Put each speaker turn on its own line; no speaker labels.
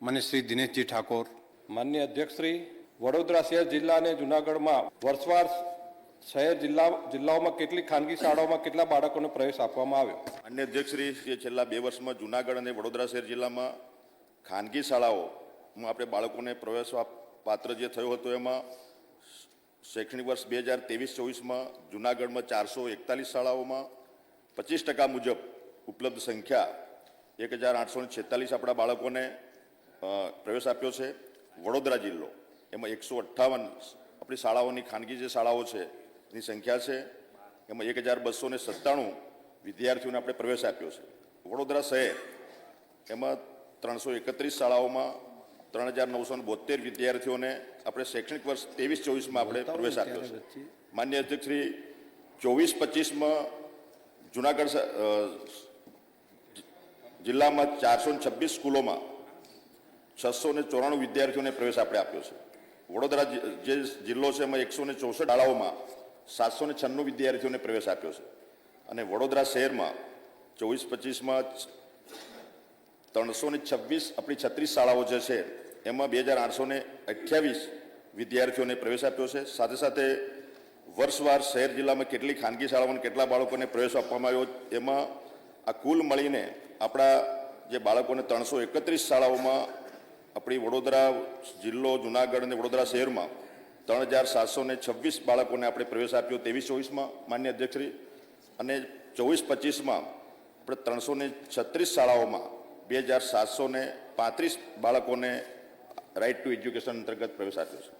મને શ્રી દિનેશજી ઠાકોર.
માન્ય અધ્યક્ષશ્રી વડોદરા શહેર જિલ્લા અને જુનાગઢમાં વર્ષવાર શહેર જિલ્લા જિલ્લાઓમાં કેટલી ખાનગી શાળાઓમાં કેટલા બાળકોને પ્રવેશ આપવામાં આવ્યો?
અન્ય અધ્યક્ષશ્રી જે છેલ્લા બે વર્ષમાં જુનાગઢ અને વડોદરા શહેર જિલ્લામાં ખાનગી શાળાઓમાં આપણે બાળકોને પ્રવેશ પાત્ર જે થયો હતો એમાં શૈક્ષણિક વર્ષ બે હજાર ત્રેવીસ ચોવીસમાં જુનાગઢમાં ચારસો એકતાલીસ શાળાઓમાં પચીસ ટકા મુજબ ઉપલબ્ધ સંખ્યા એક હજાર આઠસો છેતાલીસ આપણા બાળકોને પ્રવેશ આપ્યો છે વડોદરા જિલ્લો. એમાં એકસો અઠ્ઠાવન આપણી શાળાઓની ખાનગી જે શાળાઓ છે એની સંખ્યા છે. એમાં એક હજાર બસો ને સત્તાણું વિદ્યાર્થીઓને આપણે પ્રવેશ આપ્યો છે. વડોદરા શહેર એમાં ત્રણસો એકત્રીસ શાળાઓમાં ત્રણ હજાર નવસો બોતેર વિદ્યાર્થીઓને આપણે શૈક્ષણિક વર્ષ ત્રેવીસ ચોવીસમાં આપણે પ્રવેશ આપ્યો છે. માન્ય અધ્યક્ષ શ્રી ચોવીસ પચીસમાં જુનાગઢ જિલ્લામાં ચારસો છવ્વીસ સ્કૂલોમાં છસો ને ચોરાણું વિદ્યાર્થીઓને પ્રવેશ આપણે આપ્યો છે. વડોદરા જે જિલ્લો છે એમાં એકસો ને ચોસઠ શાળાઓમાં સાતસો ને છન્નું વિદ્યાર્થીઓને પ્રવેશ આપ્યો છે. અને વડોદરા શહેરમાં ચોવીસ પચીસમાં ત્રણસો ને છવ્વીસ આપણી છત્રીસ શાળાઓ જે છે, એમાં બે હજાર આઠસો ને અઠ્યાવીસ વિદ્યાર્થીઓને પ્રવેશ આપ્યો છે. સાથે સાથે વર્ષવાર શહેર જિલ્લામાં કેટલી ખાનગી શાળાઓને કેટલા બાળકોને પ્રવેશ આપવામાં આવ્યો, એમાં આ કુલ મળીને આપણા જે બાળકોને ત્રણસો એકત્રીસ શાળાઓમાં આપણી વડોદરા જિલ્લો, જુનાગઢ અને વડોદરા શહેરમાં ત્રણ હજાર સાતસો ને છવ્વીસ બાળકોને આપણે પ્રવેશ આપ્યો ત્રેવીસ ચોવીસમાં, માન્ય અધ્યક્ષશ્રી અને ચોવીસ પચીસમાં આપણે ત્રણસો ને છત્રીસ શાળાઓમાં બે હજાર સાતસો ને પાંત્રીસ બાળકોને રાઇટ ટુ એજ્યુકેશન અંતર્ગત પ્રવેશ આપ્યો છે.